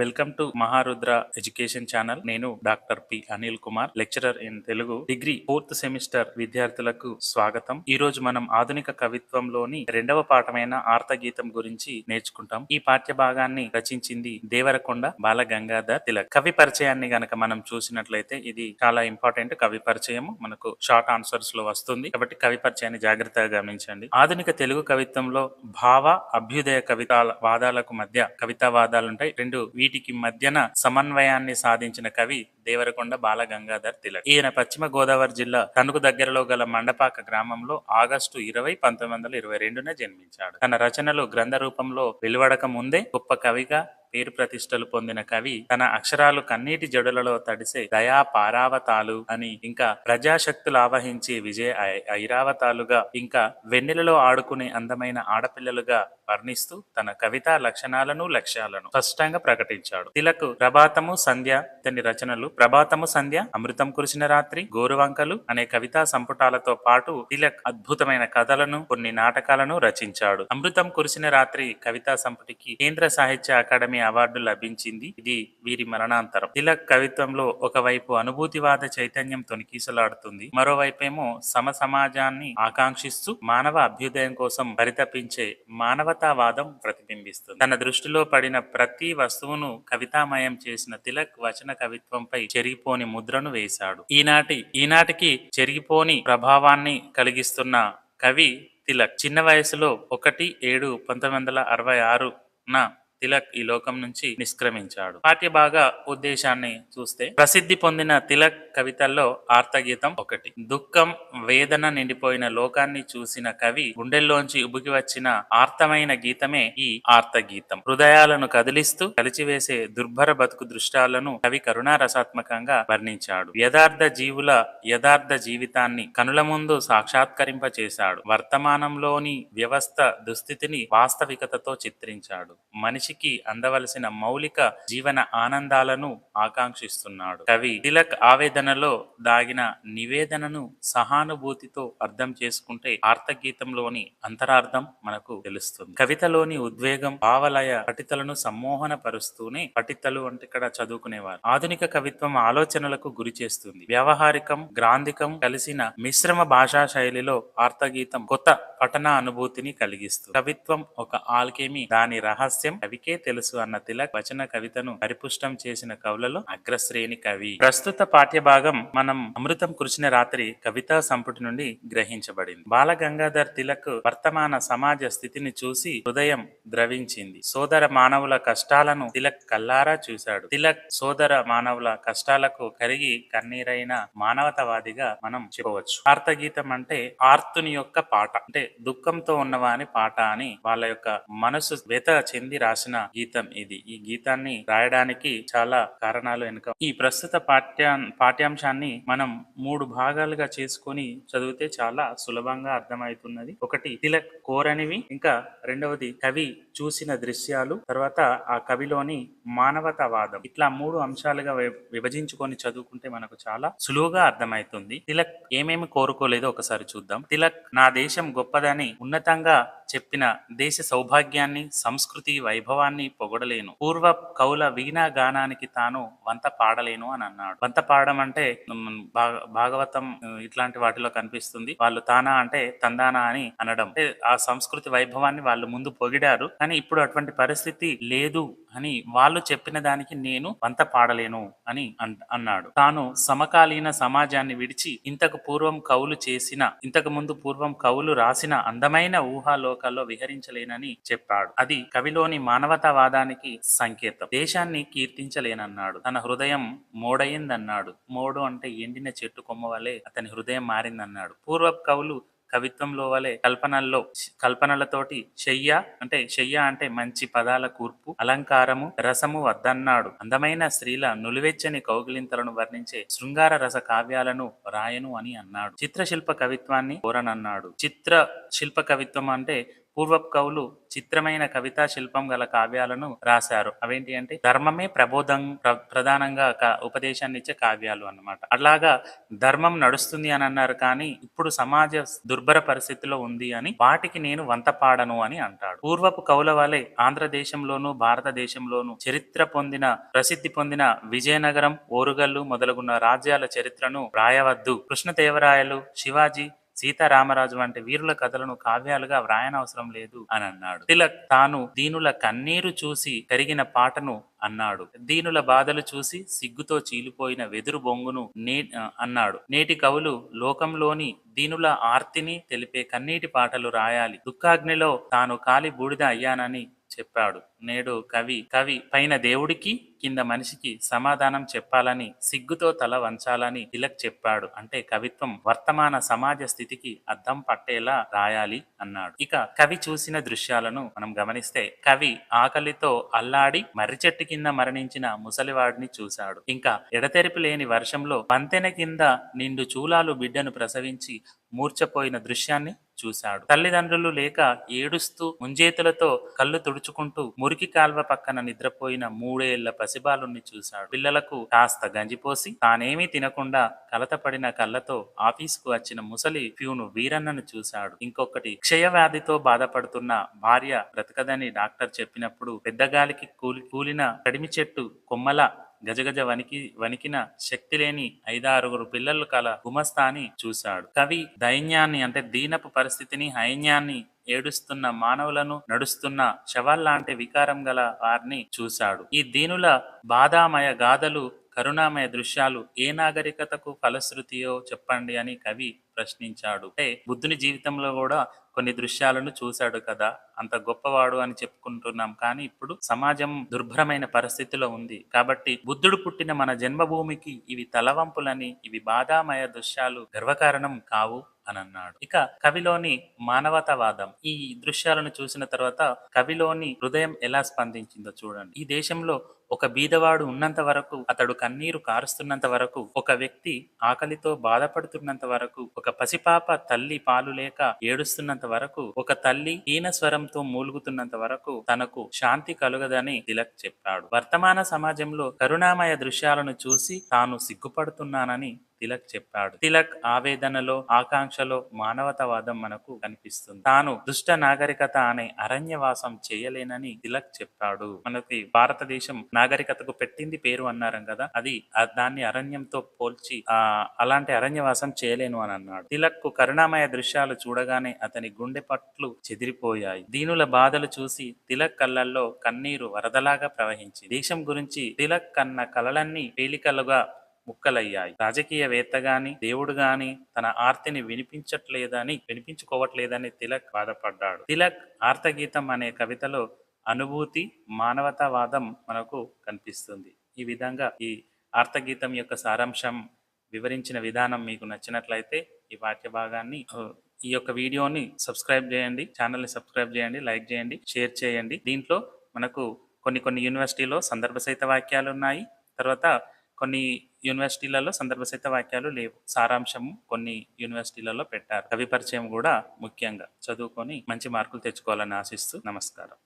Welcome to Maharudra education channel. నేను doctor P Anil Kumar lecturer in Telugu degree fourth semester విద్యార్థులకు స్వాగతం. ఈ రోజు మనం ఆధునిక కవిత్వంలోని రెండవ పాఠమైన ఆర్తగీతం గురించి నేర్చుకుంటాం. ఈ పాఠ్య భాగాన్ని రచించింది దేవరకొండ బాల గంగాధర్ తిలక్. కవి పరిచయాన్ని గనక మనం చూసినట్లయితే ఇది చాలా ఇంపార్టెంట్ కవి పరిచయం మనకు షార్ట్ ఆన్సర్స్లో వస్తుంది. కాబట్టి కవి పరిచయాన్ని జాగ్రత్తగా గమనించండి. ఆధునిక తెలుగు కవిత్వంలో భావ అభ్యుదయ కవిత వాదాలకు మధ్య కవితా వాదాలు ఉంటాయి రెండు వీటికి మధ్యన సమన్వయాన్ని సాధించిన కవి దేవరకొండ బాల గంగాధర్ తిలక్. ఈయన పశ్చిమ గోదావరి జిల్లా తణుకు దగ్గరలో గల మండపాక గ్రామంలో ఆగస్టు ఇరవై పంతొమ్మిది వందల ఇరవై రెండున జన్మించాడు. తన రచనలు గ్రంథ రూపంలో వెలువడక ముందే గొప్ప కవిగా పేరు ప్రతిష్టలు పొందిన కవి తన అక్షరాలు కన్నీటి జడులలో తడిసే దయా పారావతాలు అని ఇంకా ప్రజాశక్తులు ఆవహించి విజయ ఐరావతాలుగా ఇంకా వెన్నెలలో ఆడుకునే అందమైన ఆడపిల్లలుగా వర్ణిస్తూ తన కవితా లక్షణాలను లక్ష్యాలను స్పష్టంగా ప్రకటించాడు. తిలకు ప్రభాతము సంధ్య ఇతని రచనలు ప్రభాతము సంధ్య అమృతం కురిసిన రాత్రి గోరువంకలు అనే కవితా సంపుటాలతో పాటు తిలక్ అద్భుతమైన కథలను కొన్ని నాటకాలను రచించాడు. అమృతం కురిసిన రాత్రి కవితా సంపుటికి కేంద్ర సాహిత్య అకాడమీ అవార్డు లభించింది. ఇది వీరి మరణాంతరం. తిలక్ కవిత్వంలో ఒకవైపు అనుభూతివాద చైతన్యం తొనికీసలాడుతుంది. మరోవైపేమో సమ సమాజాన్ని ఆకాంక్షిస్తూ మానవ అభ్యుదయం కోసం పరితపించే మానవతావాదం ప్రతిబింబిస్తుంది. తన దృష్టిలో పడిన ప్రతి వస్తువును కవితామయం చేసిన తిలక్ వచన కవిత్వంపై చెరిగిపోని ముద్రను వేశాడు. ఈనాటి ఈనాటికి చెరిగిపోని ప్రభావాన్ని కలిగిస్తున్న కవి తిలక్. చిన్న వయసులో ఒకటి ఏడు పంతొమ్మిది వందల అరవై ఆరు తిలక్ ఈ లోకం నుంచి నిష్క్రమించాడు. పాఠ్య భాగ ఉద్దేశాన్ని చూస్తే ప్రసిద్ధి పొందిన తిలక్ కవితల్లో ఆర్తగీతం ఒకటి. దుఃఖం వేదన నిండిపోయిన లోకాన్ని చూసిన కవి గుండెల్లోంచి ఉబుకి వచ్చిన ఆర్తమైన గీతమే ఈ ఆర్తగీతం. హృదయాలను కదిలిస్తూ కలిచివేసే దుర్భర బతుకు దృష్టాలను కవి కరుణారసాత్మకంగా వర్ణించాడు. యథార్థ జీవుల యథార్థ జీవితాన్ని కనుల ముందు సాక్షాత్కరింప చేశాడు వర్తమానంలోని వ్యవస్థ దుస్థితిని వాస్తవికతతో చిత్రించాడు. మనిషికి అందవలసిన మౌలిక జీవన ఆనందాలను ఆకాంక్షిస్తున్నాడు. కవి తిలక్ ఆవేదన నివేదనలో దాగిన నివేదనను సహానుభూతితో అర్థం చేసుకుంటే ఆర్తగీతంలోని అంతరార్థం మనకు తెలుస్తుంది. కవితలోని ఉద్వేగం భావలయ పఠితలను సమ్మోహన పరుస్తూనే పఠితలు అంటే ఇక్కడ చదువుకునేవారు. ఆధునిక కవిత్వం ఆలోచనలకు గురి చేస్తుంది. వ్యవహారికం గ్రాంధికం కలిసిన మిశ్రమ భాషా శైలిలో ఆర్తగీతం కొత్త పఠన అనుభూతిని కలిగిస్తుంది. కవిత్వం ఒక ఆల్కేమి. దాని రహస్యం కవికే తెలుసు అన్న తిలక్ వచన కవితను పరిపుష్టం చేసిన కవులలో అగ్రశ్రేణి కవి. ప్రస్తుత పాఠ్య భాగం మనం అమృతం కురిసిన రాత్రి కవితా సంపుటి నుండి గ్రహించబడింది. బాల గంగాధర్ తిలక్ వర్తమాన సమాజ స్థితిని చూసి హృదయం ద్రవించింది. సోదర మానవుల కష్టాలను తిలక్ కల్లారా చూశాడు. తిలక్ సోదర మానవుల కష్టాలకు కరిగి కన్నీరైన మానవతవాదిగా మనం చెప్పవచ్చు. ఆర్తగీతం అంటే ఆర్తుని యొక్క పాట అంటే దుఃఖంతో ఉన్నవాని పాట అని వాళ్ళ యొక్క మనసు వ్యత చెంది రాసిన గీతం ఇది. ఈ గీతాన్ని రాయడానికి చాలా కారణాలు వెనుక ఈ ప్రస్తుత పాఠ్యా పాఠ్యాంశాన్ని మనం మూడు భాగాలుగా చేసుకొని చదివితే చాలా సులభంగా అర్థమవుతున్నది. ఒకటి తిలక్ కోరనివి. ఇంకా రెండవది కవి చూసిన దృశ్యాలు. తర్వాత ఆ కవిలోని మానవతావాదం. ఇట్లా మూడు అంశాలుగా విభజించుకొని చదువుకుంటే మనకు చాలా సులువుగా అర్థమవుతుంది. తిలక్ ఏమేమి కోరుకోలేదో ఒకసారి చూద్దాం. తిలక్ నా దేశం గొప్పదని ఉన్నతంగా చెప్పిన దేశ సౌభాగ్యాన్ని సంస్కృతి వైభవాన్ని పొగడలేను. పూర్వ కౌల వీణా గానానికి తాను వంత పాడలేను అని అన్నాడు. వంత పాడడం అంటే భాగ- భాగవతం ఇట్లాంటి వాటిలో కనిపిస్తుంది. వాళ్ళు తానా అంటే తందానా అని అనడం. ఆ సంస్కృతి వైభవాన్ని వాళ్ళు ముందు పొగిడారు. కానీ ఇప్పుడు అటువంటి పరిస్థితి లేదు. అని వాళ్ళు చెప్పిన దానికి నేను వంత పాడలేను అని అన్- అన్నాడు. తాను సమకాలీన సమాజాన్ని విడిచి ఇంతకు పూర్వం కవులు చేసిన ఇంతకు ముందు పూర్వం కవులు రాసిన అందమైన ఊహాలోకాల్లో విహరించలేనని చెప్పాడు. అది కవిలోని మానవతావాదానికి సంకేతం. దేశాన్ని కీర్తించలేనన్నాడు. తన హృదయం మోడయిందన్నాడు. మోడు అంటే ఎండిన చెట్టు కొమ్మ వలె అతని హృదయం మారిందన్నాడు. పూర్వ కవులు కవిత్వంలో వలె కల్పనల్లో కల్పనలతోటి శయ్య అంటే శయ్య అంటే మంచి పదాల కూర్పు అలంకారము రసము వద్దన్నాడు. అందమైన స్త్రీల నులివెచ్చని కౌగిలింతలను వర్ణించే శృంగార రస కావ్యాలను రాయను అని అన్నాడు. చిత్రశిల్ప కవిత్వాన్ని కోరనన్నాడు. చిత్ర శిల్ప కవిత్వం అంటే పూర్వపు కవులు చిత్రమైన కవితా శిల్పం గల కావ్యాలను రాశారు. అవేంటి అంటే ధర్మమే ప్రబోధం ప్రధానంగా ఉపదేశాన్ని ఇచ్చే కావ్యాలు అన్నమాట. అట్లాగా ధర్మం నడుస్తుంది అని అన్నారు కానీ ఇప్పుడు సమాజ దుర్భర పరిస్థితిలో ఉంది అని వాటికి నేను వంత పాడను అని అంటాడు. పూర్వపు కవుల వలె ఆంధ్రదేశంలోను భారతదేశంలోను చరిత్ర పొందిన ప్రసిద్ధి పొందిన విజయనగరం ఓరుగల్లు మొదలగున్న రాజ్యాల చరిత్రను రాయవద్దు. కృష్ణదేవరాయలు శివాజీ సీతారామరాజు వంటి వీరుల కథలను కావ్యాలుగా వ్రాయనవసరం లేదు అని అన్నాడు. తిలక్ తాను దీనుల కన్నీరు చూసి కరిగిన పాటను అన్నాడు. దీనుల బాధలు చూసి సిగ్గుతో చీలిపోయిన వెదురు బొంగును నే అన్నాడు. నేటి కవులు లోకంలోని దీనుల ఆర్తిని తెలిపే కన్నీటి పాటలు రాయాలి. దుఃఖాగ్నిలో తాను కాలి బూడిద అయ్యానని చెప్పాడు. నేడు కవి కవి పైన దేవుడికి కింద మనిషికి సమాధానం చెప్పాలని సిగ్గుతో తల వంచాలని తిలక్ చెప్పాడు. అంటే కవిత్వం వర్తమాన సమాజ స్థితికి అద్దం పట్టేలా రాయాలి అన్నాడు. ఇక కవి చూసిన దృశ్యాలను మనం గమనిస్తే కవి ఆకలితో అల్లాడి మర్రి చెట్టు కింద మరణించిన ముసలివాడిని చూశాడు. ఇంకా ఎడతెరిపి లేని వర్షంలో పంతెన కింద నిండు చూలాలు బిడ్డను ప్రసవించి మూర్చపోయిన దృశ్యాన్ని చూశాడు. తల్లిదండ్రులు లేక ఏడుస్తూ ముంజేతులతో కళ్ళు తుడుచుకుంటూ మురికి కాల్వ పక్కన నిద్రపోయిన మూడేళ్ళ పసిబాలుణ్ణి చూశాడు. పిల్లలకు కాస్త గంజిపోసి తానేమీ తినకుండా కలతపడిన కళ్ళతో ఆఫీసుకు వచ్చిన ముసలి ప్యూను వీరన్నను చూశాడు. ఇంకొకటి క్షయవ్యాధితో బాధపడుతున్న భార్య బ్రతకదని డాక్టర్ చెప్పినప్పుడు పెద్దగాలికి కూలి కూలిన కడిమి చెట్టు కొమ్మల గజగజ వనికి వణికిన శక్తి లేని ఐదారుగురు పిల్లలు కల గుమస్తాని చూశాడు. కవి దైన్యాన్ని అంటే దీనపు పరిస్థితిని హైన్యాన్ని ఏడుస్తున్న మానవులను నడుస్తున్న శవాల్లాంటి వికారం గల వారిని చూశాడు. ఈ దీనుల బాధామయ గాథలు కరుణామయ దృశ్యాలు ఏ నాగరికతకు ఫలశ్రుతియో చెప్పండి అని కవి ప్రశ్నించాడు. అంటే బుద్ధుని జీవితంలో కూడా కొన్ని దృశ్యాలను చూశాడు కదా అంత గొప్పవాడు అని చెప్పుకుంటున్నాం. కానీ ఇప్పుడు సమాజం దుర్భరమైన పరిస్థితిలో ఉంది. కాబట్టి బుద్ధుడు పుట్టిన మన జన్మభూమికి ఇవి తలవంపులని ఇవి బాధామయ దృశ్యాలు గర్వకారణం కావు. అని అన్నాడు. ఇక కవిలోని మానవతావాదం ఈ దృశ్యాలను చూసిన తర్వాత కవిలోని హృదయం ఎలా స్పందించిందో చూడండి. ఈ దేశంలో ఒక బీదవాడు ఉన్నంత వరకు అతడు కన్నీరు కారుస్తున్నంత వరకు ఒక వ్యక్తి ఆకలితో బాధపడుతున్నంత వరకు ఒక పసిపాప తల్లి పాలు లేక ఏడుస్తున్నంత వరకు ఒక తల్లి హీన స్వరంతో మూలుగుతున్నంత వరకు తనకు శాంతి కలుగదని తిలక్ చెప్పాడు. వర్తమాన సమాజంలో కరుణామయ దృశ్యాలను చూసి తాను సిగ్గుపడుతున్నానని తిలక్ చెప్పాడు. తిలక్ ఆవేదనలో ఆకాంక్షలో మానవతావాదం మనకు కనిపిస్తుంది. తాను దుష్ట నాగరికత అనే అరణ్యవాసం చేయలేనని తిలక్ చెప్పాడు. మనకి భారతదేశం నాగరికతకు పెట్టింది పేరు అన్నారం కదా అది దాన్ని అరణ్యంతో పోల్చి ఆ అలాంటి అరణ్యవాసం చేయలేను అని అన్నాడు. తిలక్కు కరుణామయ దృశ్యాలు చూడగానే అతని గుండె పట్లు చెదిరిపోయాయి. దీనుల బాధలు చూసి తిలక్ కళ్ళల్లో కన్నీరు వరదలాగా ప్రవహించి దేశం గురించి తిలక్ కన్న కలలన్నీ పేలికలుగా ముక్కలయ్యాయి. రాజకీయవేత్త గాని దేవుడు గాని తన ఆర్తిని వినిపించట్లేదని వినిపించుకోవట్లేదని తిలక్ బాధపడ్డాడు. తిలక్ ఆర్తగీతం అనే కవితలో అనుభూతి మానవతావాదం మనకు కనిపిస్తుంది. ఈ విధంగా ఈ ఆర్తగీతం యొక్క సారాంశం వివరించిన విధానం మీకు నచ్చినట్లయితే ఈ వాక్య భాగాన్ని ఈ యొక్క వీడియోని సబ్స్క్రైబ్ చేయండి ఛానల్ని సబ్స్క్రైబ్ చేయండి లైక్ చేయండి షేర్ చేయండి. దీంట్లో మనకు కొన్ని కొన్ని యూనివర్సిటీలో సందర్భ సహిత వాక్యాలు ఉన్నాయి. తర్వాత కొన్ని యూనివర్సిటీలలో సందర్భ సహిత వాక్యాలు లేవు. సారాంశము కొన్ని యూనివర్సిటీలలో పెట్టారు. కవి పరిచయం కూడా ముఖ్యంగా చదువుకొని మంచి మార్కులు తెచ్చుకోవాలని ఆశిస్తూ నమస్కారం.